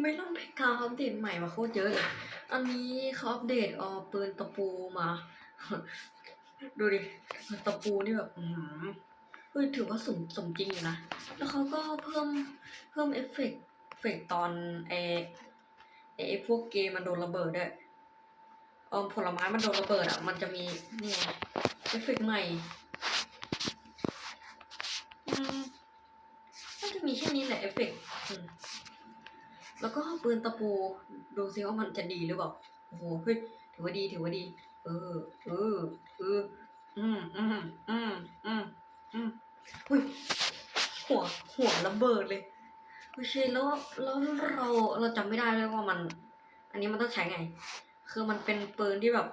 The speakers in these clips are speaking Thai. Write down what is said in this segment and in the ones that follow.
ไม่ต้องไปกาวอัปเดตใหม่มาโคตรเยอะเลย อันนี้เขาอัปเดตเอาปืนตะปูมา ดูดิ ตะปูนี่แบบอือหือเฮ้ยถือว่าสมสมจริงอยู่นะ แล้วเขาก็เพิ่มเพิ่มเอฟเฟกต์เอฟเฟกต์ตอนไอไอไอ้พวกเกมมันโดนระเบิดด้วยเออผลไม้มันโดนระเบิดอะ มันจะมีนี่เอฟเฟกต์ใหม่อืมน่าจะมีแค่นี้แหละเอฟเฟกต์อืม แล้วก็ปืนตะปูดูซิว่ามันจะดีหรือเปล่าโอ้โหเฮ้ยถือว่าดีถือว่าดี เออเออเอออืมอืมอืมอืมอืมอุ้ยหัวหัวระเบิดเลยโอเคแล้วแล้วเราเราจำไม่ได้เลยว่ามัน อันนี้มันต้องใช้ไง คือมันเป็นปืนที่แบบ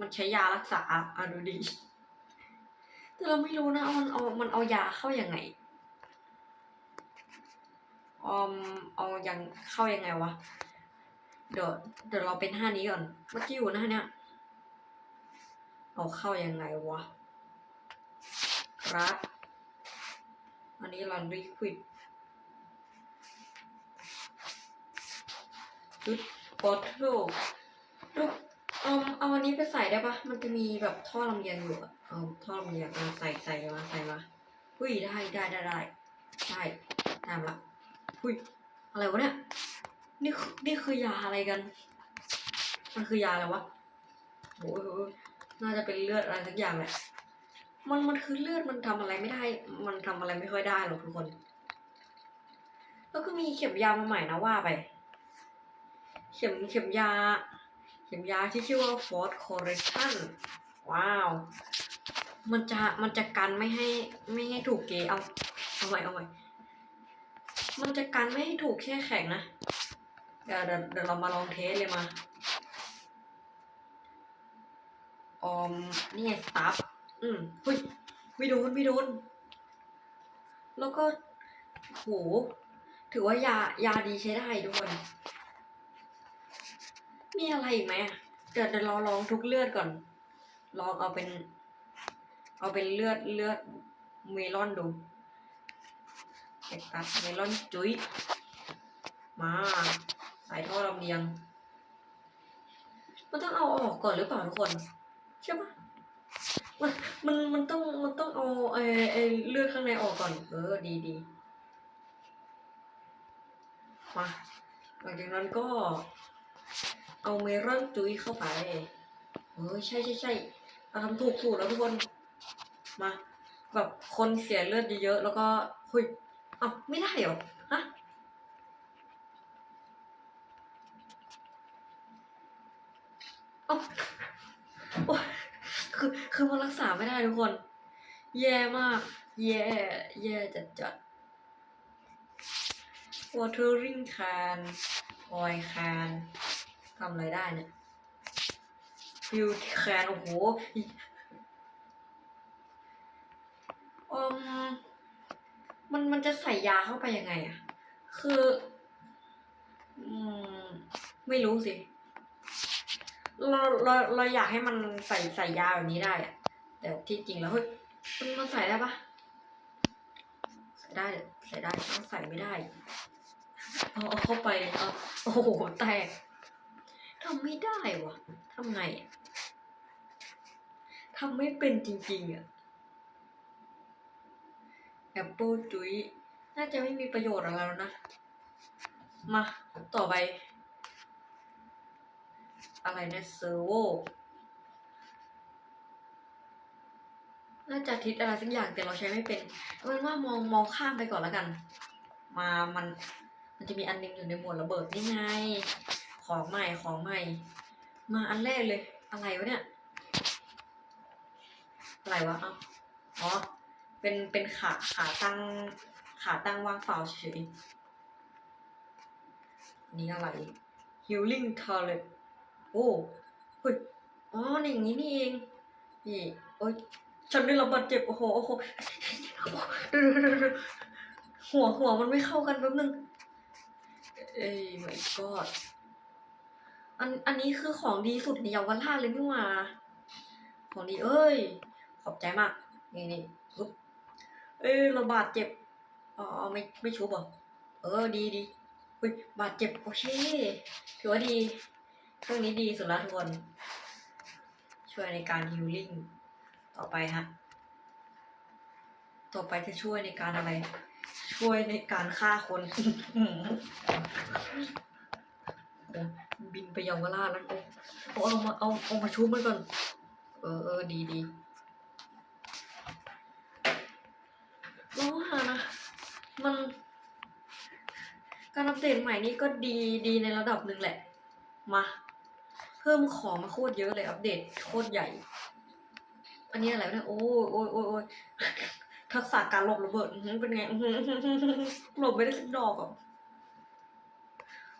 มันใช้ยารักษาอะดูดีแต่เราไม่รู้นะเอามันเอามันเอายาเข้ายังไง ออมเอายังเข้ายังไงวะ เดี๋ยวเดี๋ยวเราเป็นท่านี้ก่อน เมื่อกี้อยู่หน้าเนี้ยเอาเข้ายังไงวะครับอันนี้รันรีควิดจุดบอทเทิลลูกเอาเอาอันนี้ไปใส่ได้ปะมันจะมีแบบท่อลำเลียงอยู่อะเอาท่อลำเลียงเอาใส่ใส่มาใส่มาหุ้ยได้ได้ได้ได้ได้ตามละ หุ้ยอะไรวะเนี่ย นี่นี่คือยาอะไรกัน มันคือยาอะไรวะโอ้ยน่าจะเป็นเลือดอะไรสักอย่างแหละ มันมันคือเลือดมันทำอะไรไม่ได้ มันทำอะไรไม่ค่อยได้หรอกทุกคน แล้วก็มีเข็มยามาใหม่นะว่าไป เข็มเข็มยา เข็มยาที่ชื่อว่า Ford Correction ว้าว มันจะมันจะกันไม่ให้ไม่ให้ถูกเกย์เอาเอาไว้เอาไว้ มันจะกันไม่ให้ถูกแช่แข็งนะ เดี๋ยวเดี๋ยวเรามาลองเทสเลยมาออมนี่ไงสตาร์ฟอืมเฮ้ยไม่โดนไม่โดน แล้วก็โหถือว่ายายาดีใช้ได้ทุกคน มีอะไรอีกไหมเดี๋ยวเดี๋ยวเราลองทุกเลือดก่อน ลองเอาเป็น เอาเป็นเลือดเลือดเมลอนดู เอ็กตัสเมลอนจุ้ยมาใส่ท่อลำเลียง มันต้องเอาออกก่อนหรือเปล่าทุกคนใช่ปะมันมันมันต้องมันต้องเอาไอ้ไอ้เลือดข้างในออกก่อน เออดีดีมาหลังจากนั้นก็ เอาเมลอนจุ้ยเข้าไปเออใช่ใช่ใช่เราทำถูกถูกแล้วทุกคนมาแบบคนเสียเลือดเยอะๆแล้วก็คุย เอาไม่ได้เหรอฮะเอ้าโอ๊ยคือคือมันรักษาไม่ได้ทุกคน แย่มาก แย่ แย่จัดจัด watering can oil can ทำอะไรได้เนี่ยฟิวแคนโอ้โหอืม มันมันจะใส่ยาเข้าไปยังไงอะคืออืมไม่รู้สิ เราเราเราอยากให้มันใส่ใส่ยาแบบนี้ได้อะแต่ที่จริงแล้วเฮ้ยมันมันใส่ได้ปะใส่ได้ใส่ได้ต้องใส่ไม่ได้เอาเอาเข้าไปเอาโอ้โหแตกทำไม่ได้วะทำไงอะทำไม่เป็นจริงๆอะ แอปเปิลจุ้ยน่าจะไม่มีประโยชน์อะไรแล้วนะ มา ต่อไป อะไรนะเซอร์โวน่าจะทิศอะไรสักอย่างแต่เราใช้ไม่เป็นเอาเป็นว่ามองมองข้ามไปก่อนแล้วกัน มามันมันจะมีอันหนึงอยู่ในหมวดระเบิดนี่ไง ของใหม่ของใหม่ มาอันแรกเลย อะไรวะเนี่ย อะไรวะ เอ้าอ๋อ เป็นเป็นขาขาตั้งขาตั้งว่างเปล่าเฉยๆนี่อะไร healing turret โอ้เฮ้ยอ๋อนี่อย่างนี้นี่เองนี่โอ๊ยฉันได้รับบาดเจ็บโอ้โหโอ้โหหัวหัวมันไม่เข้ากันแป๊บนึงเอ้ย my god อันอันนี้คือของดีสุดในเยาวราชเลยนี่หว่าของดีเอ้ย ขอบใจมาก นี่นี่ เอ้ยเราบาดเจ็บ อ๋อไม่ไม่ชุบเหรอเออดีดีอุ้ยบาดเจ็บโอเคถือว่าดีเครื่องนี้ดีสุดล้วทุกคน ช่วยในการฮิลลิ่งต่อไปฮะ ต่อไปจะช่วยในการอะไร ช่วยในการฆ่าคนบินไปเยาวราชแล้วโอ้เอาเอามาเอาเอามาชุบมันก่อน เออเออดีดีแล้ว ว่านะ มัน การอัปเดตใหม่นี้ก็ดีดีในระดับหนึ่งแหละ มา เพิ่มของมาโคตรเยอะเลยอัปเดตโคตรใหญ่ อันนี้อะไรวะเนี่ย โอ้ยโอ้ยโอ้ยโอ้ยทักษะการหลบระเบิดเป็นไงหลบไม่ได้สักดอกอะ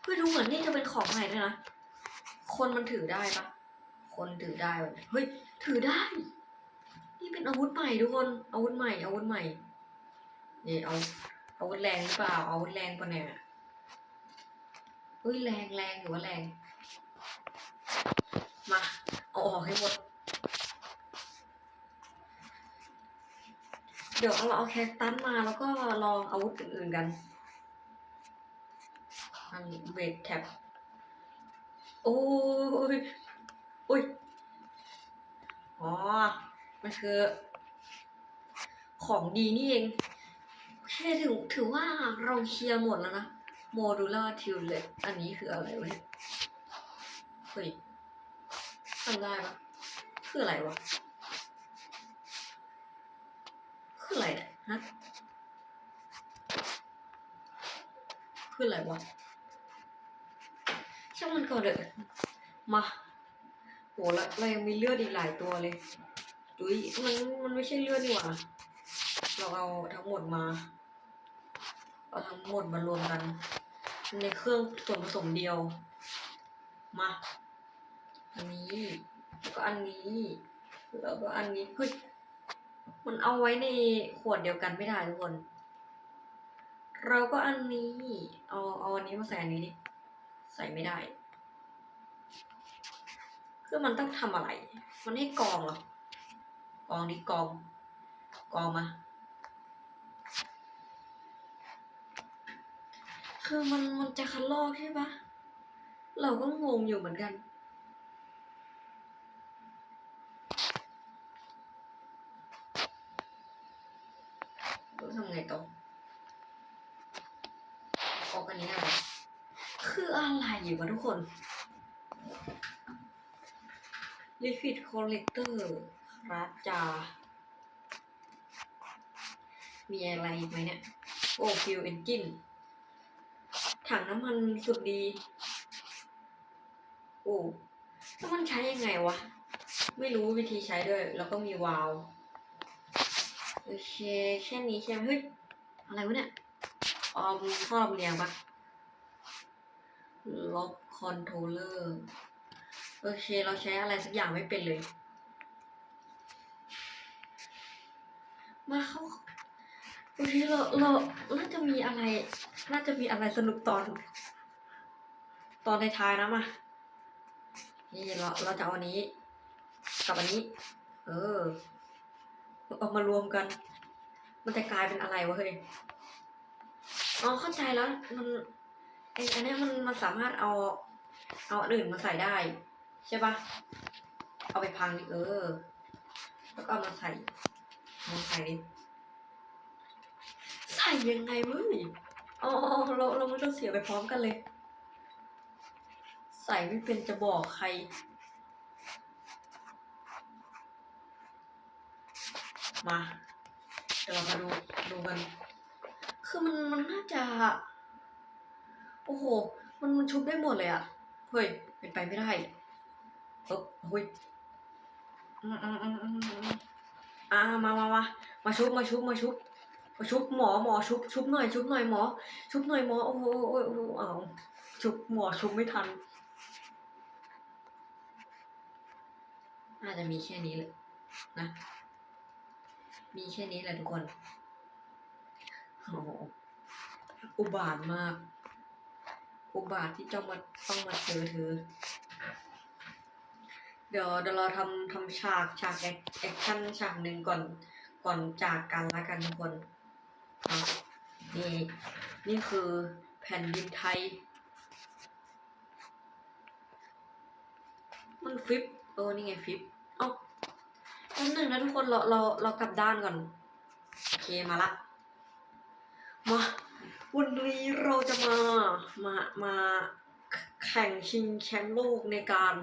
เฮ้ยดูเหมือนนี่จะเป็นของใหม่ด้วยนะ คนมันถือได้ปะคนถือได้เนี่ยเฮ้ย ถือได้ นี่เป็นอาวุธใหม่ทุกคน อาวุธใหม่ อาวุธใหม่ นี่เอาอาวุธแรงหรือเปล่าอาวุธแรงปะเนี่ยเฮ้ยแรงแรงหรือว่าแรง มาเอาออกให้หมด เดี๋ยวเราเอาแคคตัสมาแล้วก็ลองอาวุธอื่นๆกันอันเวทแท็บโอ้ยโอ้ยอ๋อ มันคือ ของดีนี่เอง โอเคถือถือว่าเราเคลียร์หมดแล้วนะ โมดูล่าทิวเลตอันนี้คืออะไรวะเนี่ยเฮ้ยทำได้ปะคืออะไรวะ คืออะไรเนี่ยฮะ คืออะไรวะ ช่างมันก่อนเถอะมาโหแล้วเรายังมีเลือดอีกหลายตัวเลย ดุยมันมันไม่ใช่เลือดนี่หว่า เราเอาทั้งหมดมา เอาทั้งหมดมารวมกัน ในเครื่องส่วนผสมเดียว มา อันนี้แล้วก็อันนี้ แล้วก็อันนี้เฮ้ยมันเอาไว้ในขวดเดียวกันไม่ได้ทุกคน เราก็อันนี้ เอาเอาอันนี้มาใส่อันนี้ดิ ใส่ไม่ได้ คือมันต้องทำอะไร มันให้กองเหรอกองนี้กอง กองมา คือมันมันจะคัดลอกใช่ปะเราก็งงอยู่เหมือนกันต้ทำไงต่อออกอันนี้อะไรคืออะไรอยู่วะทุกคน Liquid Collector ครับจามีอะไรอีกไหมเนี่ย โอ้ Fuel Engine ถังน้ำมันสุดดี โอ้แล้วมันใช้ยังไงวะ ไม่รู้วิธีใช้ด้วย แล้วก็มีวาล์วโอเคแค่นี้ใช่ไหมเฮ้ย อะไรวะเนี่ยออมท่อลำเลียงปะล็อกคอนโทรเลอร์โอเค เราใช้อะไรสักอย่างไม่เป็นเลย มาเข้า โอเคเราเราน่าจะมีอะไร น่าจะมีอะไรสนุกตอน ตอนในท้ายนะมานี่เราเราจะเอาอันนี้กับอันนี้ เออเอามารวมกัน มันจะกลายเป็นอะไรวะเฮ้ยอ๋อเข้าใจแล้ว มันไออันนี้มันมันสามารถเอา เอาอื่นมาใส่ได้ ใช่ปะเอาไปพังดิเออ แล้วก็เอามาใส่มาใส่ดิใส่ ยังไงมึงอ๋อเราเราไม่ต้องเสียไปพร้อมกันเลย ใส่ไม่เป็นจะบอกใคร มาเดี๋ยวเรามาดูดูกัน คือมันมันน่าจะ โอ้โห มันมันชุบได้หมดเลยอะเฮ้ย เป็นไปไม่ได้เออเฮ้ยอืมอืมอืมอืมอืมอ่ามามามามาชุบมาชุบมาชุบ ชุบหมอหมอชุบชุบหน่อยชุบหน่อยหมอ ชุบหน่อยหมอโอ้โหโอ้โหโอ้โหอ้าวชุบหมอชุบไม่ทันน่าจะมีแค่นี้เลยนะ มีแค่นี้แหละทุกคนโอ้โหอุบาทมาก อุบาทที่เจ้ามาต้องมาเจอเธอเดี๋ยวเดี๋ยวเราทำทำฉากฉากแอคแอคชั่นฉากหนึ่งก่อนก่อนจากกันละกันทุกคน นี่นี่คือแผ่นดินไทย มันฟิปเออ นี่ไงฟิป เอ้าแป๊บหนึ่งนะทุกคนเราเราเรากลับด้านก่อน โอเคมาละ มาวันนี้เราจะมา มา มาแข่งชิงแชมป์โลกในการ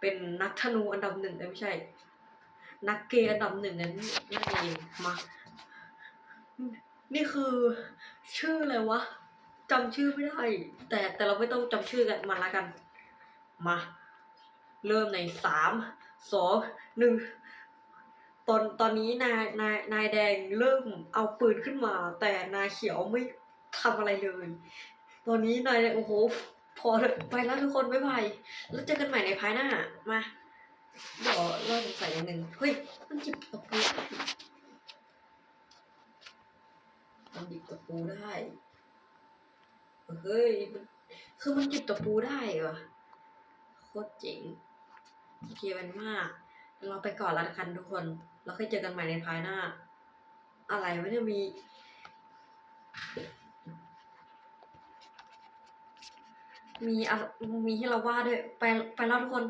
เป็นนักธนูอันดับหนึ่งไม่ใช่ นักเกย์อันดับหนึ่งนั้นนั่นเองมา นี่คือชื่ออะไรวะจำชื่อไม่ได้ แต่แต่เราไม่ต้องจำชื่อกันมันละกัน มา เริ่มในสามสองหนึ่งตอนตอนนี้นายนายนายแดงเริ่มเอาปืนขึ้นมา แต่นายเขียวไม่ทำอะไรเลย ตอนนี้นายแดงโอ้โหพอเลยไปแล้วทุกคนบ๊ายบายแล้วเจอกันใหม่ในภายหน้ามาเดี๋ยวเราสงสัยอย่างหนึ่งเฮ้ยมันจิบตะปูได้ มันหยิบตะปูได้เฮ้ยมันคือมันหยิบตะปูได้เหรอโคตรเจ๋งเกียมันมาก เราไปก่อนละกันทุกคน เราค่อยเจอกันใหม่ในภายหน้า อะไรวะเนี่ยมีมีอะมีให้เราวาดด้วย ไปไปแล้วทุกคน